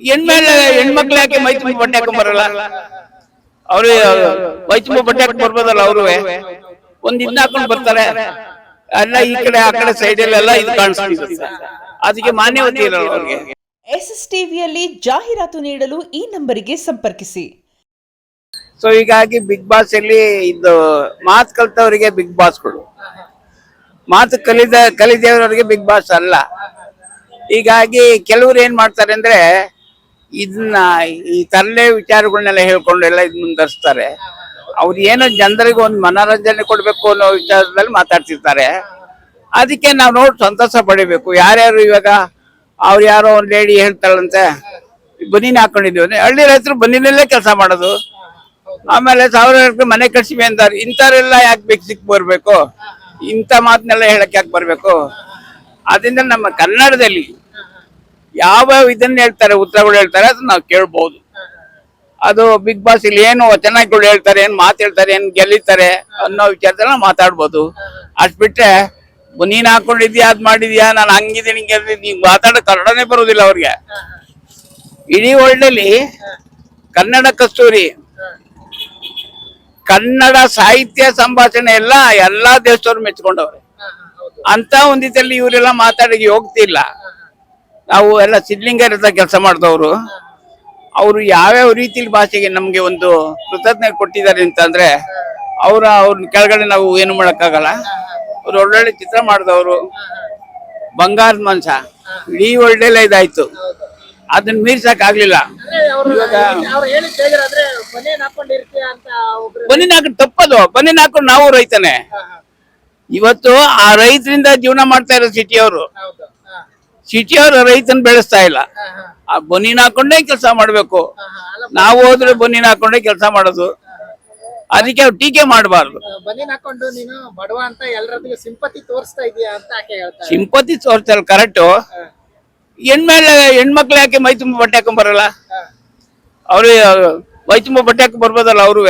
ಹೆಣ್ಮೇಲೆ ಹೆಣ್ಮಕ್ಳು ಯಾಕೆ ಮೈ ತುಂಬ ಬಟ್ಟೆ ಹಾಕೊಂಡ್ ಬರಲ್ಲ. ಅವ್ರು ಮೈ ತುಂಬ ಬಟ್ಟೆ ಹಾಕೊಂಡ್ ಬರ್ಬೋದಲ್ಲ ಅವ್ರು ಒಂದ್ ಇನ್ನ ಹಾಕೊಂಡ್ ಬರ್ತಾರೆ. ಅಲ್ಲ ಈ ಕಡೆ ಆ ಕಡೆ ಸೈಡ್ ಅಲ್ಲೆಲ್ಲ ಇದು ಕಾಣಿಸ್ತಿರುತ್ತೆ ಅದಕ್ಕೆ ಮಾನ್ಯವತೆ ಇರಲ್ಲ ಅವ್ರಿಗೆ. ಎಸ್ ಎಸ್ ಟಿವಿಯಲ್ಲಿ ಜಾಹೀರಾತು ನೀಡಲು ಈ ನಂಬರಿಗೆ ಸಂಪರ್ಕಿಸಿ. ಸೊ ಹೀಗಾಗಿ ಬಿಗ್ ಬಾಸ್ ಅಲ್ಲಿ ಇದು ಮಾತು ಕಲಿತವರಿಗೆ ಬಿಗ್ ಬಾಸ್ಗಳು ಮಾತು ಕಲಿದ ಕಲಿದೇವರವರಿಗೆ ಬಿಗ್ ಬಾಸ್ ಅಲ್ಲ. ಹೀಗಾಗಿ ಕೆಲವರು ಏನ್ ಮಾಡ್ತಾರೆ ಅಂದ್ರೆ ಇದನ್ನ ಈ ತರಲೆ ವಿಚಾರಗಳನ್ನೆಲ್ಲ ಹೇಳ್ಕೊಂಡು ಎಲ್ಲ ಇದ್ ಮುಂದರ್ಸ್ತಾರೆ ಅವ್ರು ಏನೋ ಜನರಿಗೆ ಒಂದು ಮನೋರಂಜನೆ ಕೊಡಬೇಕು ಅನ್ನೋ ವಿಚಾರದಲ್ಲಿ ಮಾತಾಡ್ತಿರ್ತಾರೆ. ಅದಕ್ಕೆ ನಾವು ನೋಡಿ ಸಂತೋಷ ಪಡಿಬೇಕು. ಯಾರ್ಯಾರು ಇವಾಗ ಅವ್ರು ಯಾರೋ ಒಂದು ಲೇಡಿ ಹೇಳ್ತಾಳಂತೆ, ಬನ್ನಿನ ಹಾಕೊಂಡಿದ್ದೀವಿ ಅಂದ್ರೆ ಹಳ್ಳಿ ರೈತರು ಬನ್ನಿನಲ್ಲೇ ಕೆಲಸ ಮಾಡೋದು. ಆಮೇಲೆ ಸಾವಿರ ಮನೆ ಕಟ್ಸಿವಿ ಅಂತಾರೆ. ಇಂಥವ್ರೆಲ್ಲ ಯಾಕೆ ಬೇಕು ಸಿಕ್ ಬರಬೇಕು? ಇಂಥ ಮಾತನ್ನೆಲ್ಲ ಹೇಳಕ್ ಯಾಕೆ ಬರಬೇಕು? ಅದರಿಂದ ನಮ್ಮ ಕನ್ನಡದಲ್ಲಿ ಯಾವ ಇದನ್ನ ಹೇಳ್ತಾರೆ ಉತ್ತರಗಳು ಹೇಳ್ತಾರೆ ಅದನ್ನ ನಾವು ಕೇಳ್ಬಹುದು ಅದು ಬಿಗ್ ಬಾಸ್ ಇಲ್ಲಿ ಏನು ವಚನಗಳು ಹೇಳ್ತಾರೆ ಏನ್ ಮಾತು ಹೇಳ್ತಾರೆ ಏನ್ ಗೆಲ್ಲಿತಾರೆ ಅನ್ನೋ ವಿಚಾರದಲ್ಲ ಮಾತಾಡ್ಬೋದು. ಅಷ್ಟ್ ಬಿಟ್ರೆ ನೀನ್ ಹಾಕೊಂಡಿದ್ಯಾ ಅದ್ ಮಾಡಿದ್ಯಾ ನಾನು ಹಂಗಿದ್ದೀನಿ ಹಿಂಗೆ ನೀವು ಮಾತಾಡೋ ಕನ್ನಡನೇ ಬರೋದಿಲ್ಲ ಅವ್ರಿಗೆ. ಇಡೀ ವರ್ಲ್ಡಲ್ಲಿ ಕನ್ನಡ ಕಸ್ತೂರಿ ಕನ್ನಡ ಸಾಹಿತ್ಯ ಸಂಭಾಷಣೆ ಎಲ್ಲ ಎಲ್ಲಾ ದೇಶದವ್ರು ಮೆಚ್ಕೊಂಡವ್ರೆ. ಅಂತ ಒಂದಿದ್ದಲ್ಲಿ ಇವರೆಲ್ಲ ಮಾತಾಡಿ ಹೋಗ್ತಿಲ್ಲ ನಾವು ಎಲ್ಲ ಸಿದ್ಲಿಂಗರ ಕೆಲಸ ಮಾಡಿದವರು. ಅವರು ಯಾವ್ಯಾವ ರೀತಿಲಿ ಭಾಷೆಗೆ ನಮಗೆ ಒಂದು ಕೃತಜ್ಞತೆ ಕೊಟ್ಟಿದ್ದಾರೆ ಅಂತಂದ್ರೆ ಅವರ ಅವ್ರ ಕೆಳಗಡೆ ನಾವು ಏನು ಮಾಡೋಕ್ಕಾಗಲ್ಲ. ಅವ್ರು ಒಳ್ಳೊಳ್ಳೆ ಚಿತ್ರ ಮಾಡಿದವರು. ಬಂಗಾರದ ಮನ್ಸ ಇಡೀ ಒಳ್ಳೆಲ್ಲ ಇದಾಯ್ತು. ಅದನ್ನ ಮೀರ್ಸಕ್ ಆಗ್ಲಿಲ್ಲ. ಬನ್ನಿನ ಹಾಕೊಂಡು ತಪ್ಪದು. ಬನ್ನಿನ ಹಾಕೊಂಡು ನಾವು ರೈತನೇ. ಇವತ್ತು ಆ ರೈತರಿಂದ ಜೀವನ ಮಾಡ್ತಾ ಇರೋ ಸಿಟಿಯವರು ಸಿಟಿಯವರು ರೈತನ ಬೆಳೆಸ್ತಾ ಇಲ್ಲ. ಆ ಬನ್ನಿನ ಹಾಕೊಂಡೇ ಕೆಲಸ ಮಾಡ್ಬೇಕು. ನಾವು ಹೋದ್ರೆ ಬನ್ನಿನ ಹಾಕೊಂಡೇ ಕೆಲಸ ಮಾಡೋದು. ಅದಕ್ಕೆ ಅವ್ರು ಟೀಕೆ ಮಾಡಬಾರ್ದು. ಬನೀನ್ ಹಾಕೊಂಡು ನೀನು ಬಡವ ಅಂತ ಎಲ್ರದಿಗೂ ಸಿಂಪತಿ ತೋರಿಸ್ತಾ ಇದೀಯ ಅಂತ ಆಕೆ ಹೇಳ್ತಾರೆ ಸಿಂಪತಿ ತೋರ್ಸಲ್ಲ ಕರೆಕ್ಟು. ಹೆಣ್ಮೇಲೆ ಹೆಣ್ಮಕ್ಳು ಯಾಕೆ ಮೈ ತುಂಬ ಬಟ್ಟೆ ಹಾಕೊಂಡ್ ಬರಲ್ಲ? ಅವ್ರು ಮೈ ತುಂಬ ಬಟ್ಟೆ ಹಾಕೊಂಡ್ ಬರ್ಬೋದಲ್ಲ ಅವ್ರೂ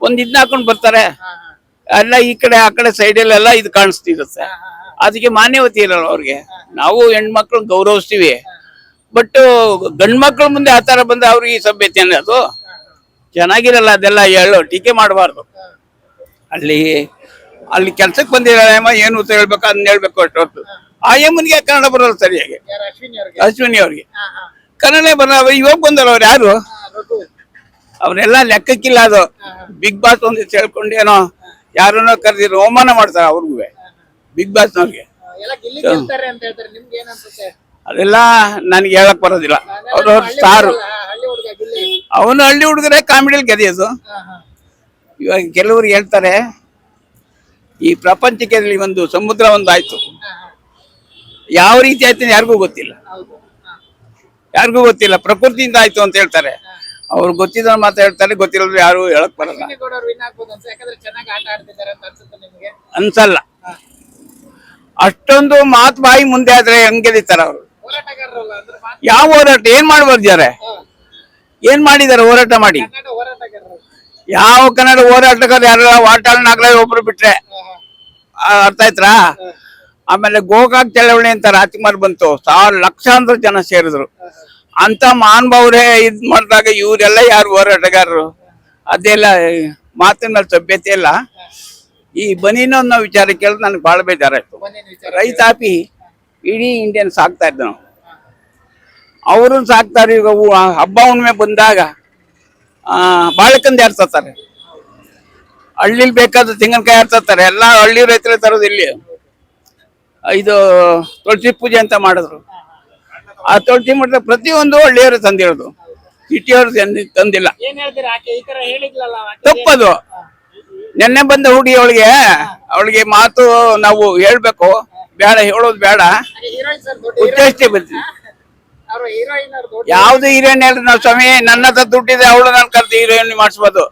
ಒಂದ್ ಇದನ್ನ ಹಾಕೊಂಡ್ ಬರ್ತಾರೆ. ಎಲ್ಲ ಈ ಕಡೆ ಆ ಕಡೆ ಸೈಡ್ ಅಲ್ಲೆಲ್ಲ ಇದು ಕಾಣಿಸ್ತಿರುತ್ತೆ. ಅದಕ್ಕೆ ಮಾನ್ಯವತೆ ಇರಲ್ಲ ಅವ್ರಿಗೆ. ನಾವು ಹೆಣ್ಮಕ್ಳು ಗೌರವಿಸ್ತೀವಿ. ಬಟ್ ಗಂಡ್ ಮಕ್ಳ ಮುಂದೆ ಆ ತರ ಬಂದ ಅವ್ರಿಗೆ ಈ ಸಭ್ಯತೆ ಅನ್ನೋದು ಚೆನ್ನಾಗಿರಲ್ಲ ಅದೆಲ್ಲ ಹೇಳೋ ಟೀಕೆ ಮಾಡಬಾರ್ದು. ಅಲ್ಲಿ ಅಲ್ಲಿ ಕೆಲ್ಸಕ್ಕೆ ಬಂದಿರೋ ಏನು ಉತ್ತರ ಹೇಳ್ಬೇಕು ಅದನ್ನ ಹೇಳ್ಬೇಕು ಅಷ್ಟು ಹೊತ್ತು ಆ ಯಮ್ಮನಿಗೆ ಕನ್ನಡ ಬರಲ್ಲ ಸರಿಯಾಗಿ. ಅಶ್ವಿನಿ ಅವ್ರಿಗೆ? ಕನ್ನಡ ಬರಲ್ಲ ಇವಾಗ ಬಂದಲ್ಲ ಅವ್ರು ಯಾರು? ಅವ್ರನ್ನೆಲ್ಲ ಅವರೆಲ್ಲ ಲೆಕ್ಕಕ್ಕಿಲ್ಲ ಅದು. ಬಿಗ್ ಬಾಸ್ ಒಂದು ಹೇಳ್ಕೊಂಡೇನೋ ಯಾರನ್ನೋ ಕರೆದಿರೋ ಅವಮಾನ ಮಾಡ್ತಾರೆ ಅವ್ರಿಗೂ. ಬಿಗ್ ಬಾಸ್ನವ್ರಿಗೆ ಅದೆಲ್ಲ ನನಗೆ ಹೇಳಕ್ ಬರೋದಿಲ್ಲ. ಅವ್ರ ಸಾರು ಸ್ಟಾರು ಅವನು ಹಳ್ಳಿ ಹುಡುಗರೇ ಕಾಮಿಡಿಯಲ್ಲಿ ಗೆದಿಯೋದು. ಹಾ, ಇವಾಗ ಕೆಲವರು ಹೇಳ್ತಾರೆ ಈ ಪ್ರಪಂಚಕ್ಕೆದಲ್ಲಿ ಒಂದು ಸಮುದ್ರ ಒಂದು ಆಯ್ತು. ಯಾವ ರೀತಿ ಆಯ್ತು ಯಾರಿಗೂ ಗೊತ್ತಿಲ್ಲ. ಯಾರಿಗೂ ಗೊತ್ತಿಲ್ಲ. ಪ್ರಕೃತಿಯಿಂದ ಆಯ್ತು ಅಂತ ಹೇಳ್ತಾರೆ. ಅವ್ರು ಗೊತ್ತಿರೋ ಮಾತ್ರ ಹೇಳ್ತಾರೆ ಗೊತ್ತಿರೋದು ಯಾರು ಹೇಳಕ್ ಬರಲ್ಲ. ಅನ್ಸಲ್ಲ. ಅಷ್ಟೊಂದು ಮಾತು ಬಾಯಿ ಮುಂದೆ ಆದ್ರೆ ಹೆಂಗ್ ಗೆದಿತಾರ ಅವರು ಯಾವ ಹೋರಾಟ ಏನ್ ಮಾಡ್ಬಾರ್ದು ಬರ್ದಿದ್ದಾರೆ ಏನ್ ಮಾಡಿದಾರೆ ಹೋರಾಟ ಮಾಡಿ? ಯಾವ ಕನ್ನಡ ಹೋರಾಟಗಾರ ಯಾರ ವಾಟಾಳ್ ನಾಗರಾಜ್ ಒಬ್ರು ಬಿಟ್ರೆ? ಅರ್ಥ ಆಯ್ತಾ ಆಮೇಲೆ ಗೋಕಾಕ್ ಚಳವಳಿ ಅಂತ ರಾಜ್ಕುಮಾರ್ ಬಂತು ಸಾವಿರ ಲಕ್ಷಾಂತರ ಜನ ಸೇರಿದ್ರು. ಅಂತ ಮಹಾನುಭಾವ್ರೆ ಇದ್ ಮಾಡಿದಾಗ ಇವರೆಲ್ಲ ಯಾರು ಹೋರಾಟಗಾರರು? ಅದೆಲ್ಲ ಮಾತಿನ ಮೇಲೆ ಸಭ್ಯತೆ ಇಲ್ಲ. ಈ ಬನೀನು ಅನ್ನೋ ವಿಚಾರ ಕೇಳಿದ್ರೆ ನನಗೆ ಬಹಳ ಬೇಜಾರಾಯ್ತು. ರೈತಾಪಿ ಇಡೀ ಇಂಡಿಯನ್ ಸಾಕ್ತಾ ಇದ್ದ ನಾವು ಅವರು ಸಾಕ್ತಾರೆ ಈಗ ಹಬ್ಬ ಹುಣ್ಣಿಮೆ ಬಂದಾಗ ಯಾರು ತರ್ತಾರೆ ಹಳ್ಳಿಲಿ ಬೇಕಾದ ತೆಂಗಿನಕಾಯಿ ಯಾರು ತರ್ತಾರೆ ಎಲ್ಲ ಹಳ್ಳಿ ರೈತರೇ ತರೋದು ಇಲ್ಲಿ. ಇದು ತುಳಸಿ ಪೂಜೆ ಅಂತ ಮಾಡಿದ್ರು. ಆ ತುಳಸಿ ಮಠದ ಪ್ರತಿಯೊಂದು ಹಳ್ಳಿಯವರು ತಂದಿರೋದು. ಸಿಟಿಯವರು ತಂದಿ- ತಂದಿಲ್ಲ. ತಪ್ಪದು. ನೆನ್ನೆ ಬಂದ ಹುಡುಗಿ ಅವಳಿಗೆ ಅವಳಿಗೆ ಮಾತು ನಾವು ಹೇಳ್ಬೇಕು. ಬೇಡ ಹೇಳೋದು ಬೇಡ. ಉದ್ದೇಶ ಬರ್ತೀವಿ ಯಾವ್ದು ಹೀರೋಯಿನ್. ಹೇಳ್ರಿ ನಾವು ಸ್ವಾಮಿ ನನ್ನ ಹತ್ರ ದುಡ್ಡಿದೆ ಅವಳು ನಾನು ಕರ್ತ ಹೀರೋಯಿನ್ ಮಾಡಿಸ್ಬೋದು.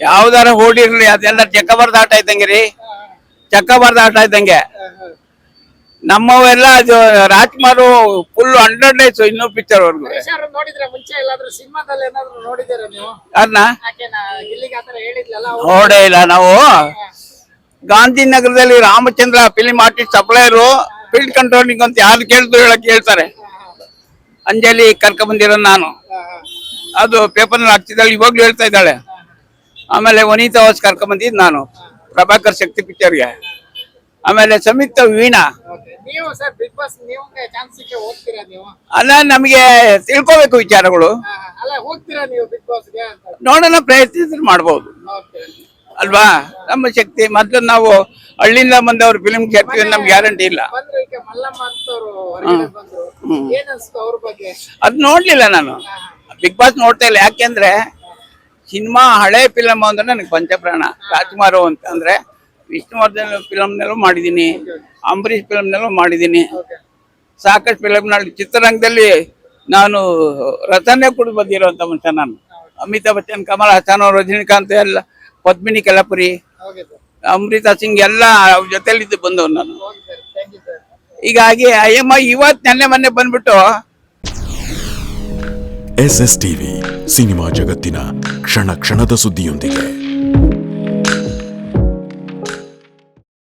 ಯಾವ್ದಾರ ಓಡಿರ್ಲಿ ಅದೆಲ್ಲ ಚಕ್ಕಬಾರ್ದ ಆಟ ಇದ್ದಂಗೆ ರೀ. ಚಕ್ಕಬಾರ್ದ ಆಟ ಇದ್ದಂಗೆ. ನಮ್ಮವೆಲ್ಲ ಅದು ರಾಜ್ಕುಮಾರ್ ಫುಲ್ ಹಂಡ್ರೆಡ್ ಡೇಸ್ ಇನ್ನೂ ಪಿಕ್ಚರ್ ವರ್ಗು ನೋಡೇ ಇಲ್ಲ ನಾವು. ಗಾಂಧಿನಗರದಲ್ಲಿ Ramachandra film artist supplier field controlling ಅಂತ ಯಾರು ಕೇಳಿದ್ರು ಹೇಳಕ್ ಹೇಳ್ತಾರೆ. ಅಂಜಲಿ ಕರ್ಕೊಂಬಂದಿರೋ ನಾನು. ಅದು ಪೇಪರ್ನಲ್ಲಿ ಹಾಕ್ತಿದ್ದಾಳೆ ಇವಾಗ್ಲೂ ಹೇಳ್ತಾ ಇದ್ದಾಳೆ. ಆಮೇಲೆ ವನಿತಾ ವಾಸ್ ಕರ್ಕೊಂಬಂದಿದ್ದು ನಾನು ಪ್ರಭಾಕರ್ ಶಕ್ತಿ ಪಿಕ್ಚರ್ಗೆ ಆಮೇಲೆ ಸಂಯುಕ್ತ ವೀಣಾ. ನೀವು ಸರ್ ಬಿಗ್ ಬಾಸ್ ನೀವು ಚಾನ್ಸ್ ಸಿಕ್ಕೆ ಹೋಗ್ತೀರಾ ನೀವು? ಅಲ್ಲ ನಮಗೆ ತಿಳ್ಕೋಬೇಕು ವಿಚಾರಗಳು. ಅಲ್ಲ ಹೋಗ್ತೀರಾ ನೀವು ಬಿಗ್ ಬಾಸ್ಗೆ ಅಂತ ನೋಡೋಣ ಪ್ರಯತ್ನಿಸಿದ್ರೆ ಮಾಡ್ಬೋದು. ಅಲ್ವಾ? ನಮ್ಮ ಶಕ್ತಿ. ಮತ್ತೆ ನಾವು ಹಳ್ಳಿಯಿಂದ ಬಂದವ್ರು ಫಿಲ್ಮ್ ಕೇಳ್ತೀವಿ ಅಂತ ನಮ್ಗೆ ಗ್ಯಾರಂಟಿ ಇಲ್ಲ. ಬಂದ್ರು ಈಗ ಮಲ್ಲಮ್ಮ ಅಂತವ್ರು ಹೊರಗಡೆ ಬಂದ್ರು. ಏನ್ ಅನ್ಸ್ತು ಅವ್ರ ಬಗ್ಗೆ? ಅದ್ ನೋಡ್ಲಿಲ್ಲ ನಾನು. ಬಿಗ್ ಬಾಸ್ ನೋಡ್ತಾ ಇಲ್ಲ. ಯಾಕೆಂದ್ರೆ ಸಿನಿಮಾ ಹಳೆ ಫಿಲಮ್ ಅಂದ್ರೆ ನನಗೆ ಪಂಚಪ್ರಾಣ. ರಾಜ್ಕುಮಾರ್ ಅಂತ ಅಂದ್ರೆ ವಿಷ್ಣುವರ್ಧನ್ ಫಿಲಮ್ನಲ್ಲೂ ಮಾಡಿದ್ದೀನಿ, ಅಂಬರೀಷ್ ಫಿಲಮ್ನಲ್ಲೂ ಮಾಡಿದ್ದೀನಿ. ಸಾಕಷ್ಟು ಫಿಲಮ್ನಲ್ಲಿ ಚಿತ್ರರಂಗದಲ್ಲಿ ನಾನು ರತನೇ ಕೂಡ ಬಂದಿರೋಂಥ ಮನುಷ್ಯ ನಾನು. ಅಮಿತಾಬ್ ಬಚ್ಚನ್, ಕಮಲ್ ಹಾಸನ್ ರಜನಿಕಾಂತ್ ಎಲ್ಲ, ಪದ್ಮಿನಿ ಕಲಪುರಿ, ಅಮೃತಾ ಸಿಂಗ್ ಎಲ್ಲ ಅವ್ರ ಜೊತೆಲಿದ್ದು ಬಂದವ್ ನಾನು. ಹೀಗಾಗಿ ಅಯ್ಯಮ್ಮ ಇವತ್ತು ನೆನ್ನೆ ಮೊನ್ನೆ ಬಂದ್ಬಿಟ್ಟು ಎಸ್ ಎಸ್ ಟಿವಿ ಸಿನಿಮಾ ಜಗತ್ತಿನ ಕ್ಷಣ ಕ್ಷಣದ ಸುದ್ದಿಯೊಂದಿಗೆ.